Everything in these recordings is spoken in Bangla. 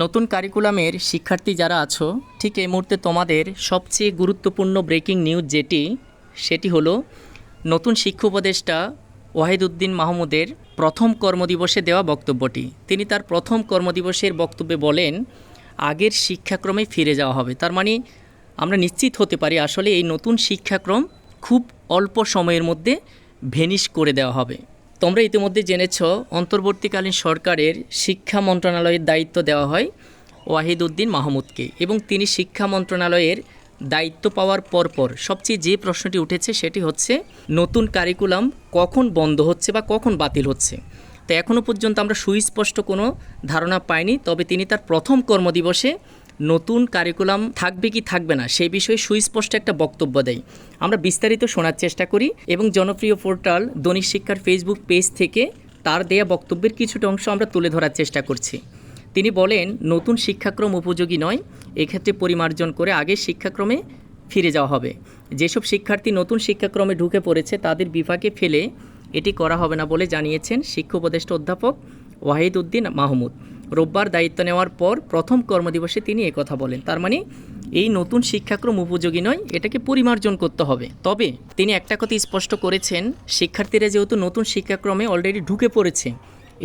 নতুন কারিকুলামের শিক্ষার্থী যারা আছো, ঠিক এই মুহূর্তে তোমাদের সবচেয়ে গুরুত্বপূর্ণ ব্রেকিং নিউজ যেটি, সেটি হলো নতুন শিক্ষা উপদেষ্টা ওয়াহিদুদ্দিন মাহমুদের প্রথম কর্মদিবসে দেওয়া বক্তব্যটি। তিনি তার প্রথম কর্মদিবসের বক্তব্যে বলেন, আগের শিক্ষাক্রমে ফিরে যাওয়া হবে। তার মানে আমরা নিশ্চিত হতে পারি আসলে এই নতুন শিক্ষাক্রম খুব অল্প সময়ের মধ্যে ভেনিশ করে দেওয়া হবে। তোমরা ইতিমধ্যে জেনেছ, অন্তর্বর্তীকালীন সরকারের শিক্ষা মন্ত্রণালয়ের দায়িত্ব দেওয়া হয় ওয়াহিদউদ্দিন মাহমুদকে এবং তিনি শিক্ষা মন্ত্রণালয়ের দায়িত্ব পাওয়ার পরপর সবচেয়ে যে প্রশ্নটি উঠেছে সেটি হচ্ছে, নতুন কারিকুলাম কখন বন্ধ হচ্ছে বা কখন বাতিল হচ্ছে? তো এখনও পর্যন্ত আমরা সুস্পষ্ট কোনো ধারণা পাইনি, তবে তিনি তার প্রথম কর্মদিবসে নতুন কারিকুলাম থাকবে কি থাকবে না, সেই বিষয়ে সুস্পষ্ট একটা বক্তব্য দেয় আমরা বিস্তারিত শোনার চেষ্টা করি এবং জনপ্রিয় পোর্টাল দৈনিক শিক্ষার ফেসবুক পেজ থেকে তার দেয়া বক্তব্যের কিছুটা অংশ আমরা তুলে ধরার চেষ্টা করছি। তিনি বলেন, নতুন শিক্ষাক্রম উপযোগী নয়, এক্ষেত্রে পরিমার্জন করে আগের শিক্ষাক্রমে ফিরে যাওয়া হবে। যেসব শিক্ষার্থী নতুন শিক্ষাক্রমে ঢুকে পড়েছে, তাদের বিভাগে ফেলে এটি করা হবে না বলে জানিয়েছেন শিক্ষা উপদেষ্টা অধ্যাপক ওয়াহিদ উদ্দিন মাহমুদ। রোববার দায়িত্ব নেওয়ার পর প্রথম কর্মদিবসে তিনি একথা বলেন। তার মানে এই নতুন শিক্ষাক্রম উপযোগী নয়, এটাকে পরিমার্জন করতে হবে। তবে তিনি একটা কথা স্পষ্ট করেছেন, শিক্ষার্থীরা যেহেতু নতুন শিক্ষাক্রমে অলরেডি ঢুকে পড়েছে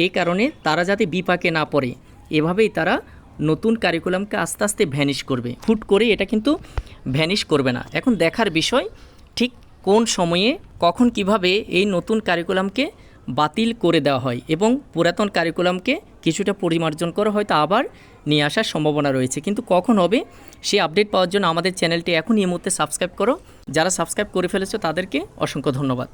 এই কারণে তারা যাতে বিপাকে না পড়ে, এভাবেই তারা নতুন কারিকুলামকে আস্তে আস্তে ভ্যানিশ করবে। হুট করে এটা কিন্তু ভ্যানিশ করবে না। এখন দেখার বিষয়, ঠিক কোন সময়ে, কখন কীভাবে এই নতুন কারিকুলামকে বাতিল করে দেওয়া হয় এবং পুরাতন কারিকুলামকে কিছুটা পরিমার্জন করে হয়তো আবার নিয়ে আসার সম্ভাবনা রয়েছে। কিন্তু কখন হবে সেই আপডেট পাওয়ার জন্য আমাদের চ্যানেলটি এখন এই মুহূর্তে সাবস্ক্রাইব করো। যারা সাবস্ক্রাইব করে ফেলেছো তাদেরকে অসংখ্য ধন্যবাদ।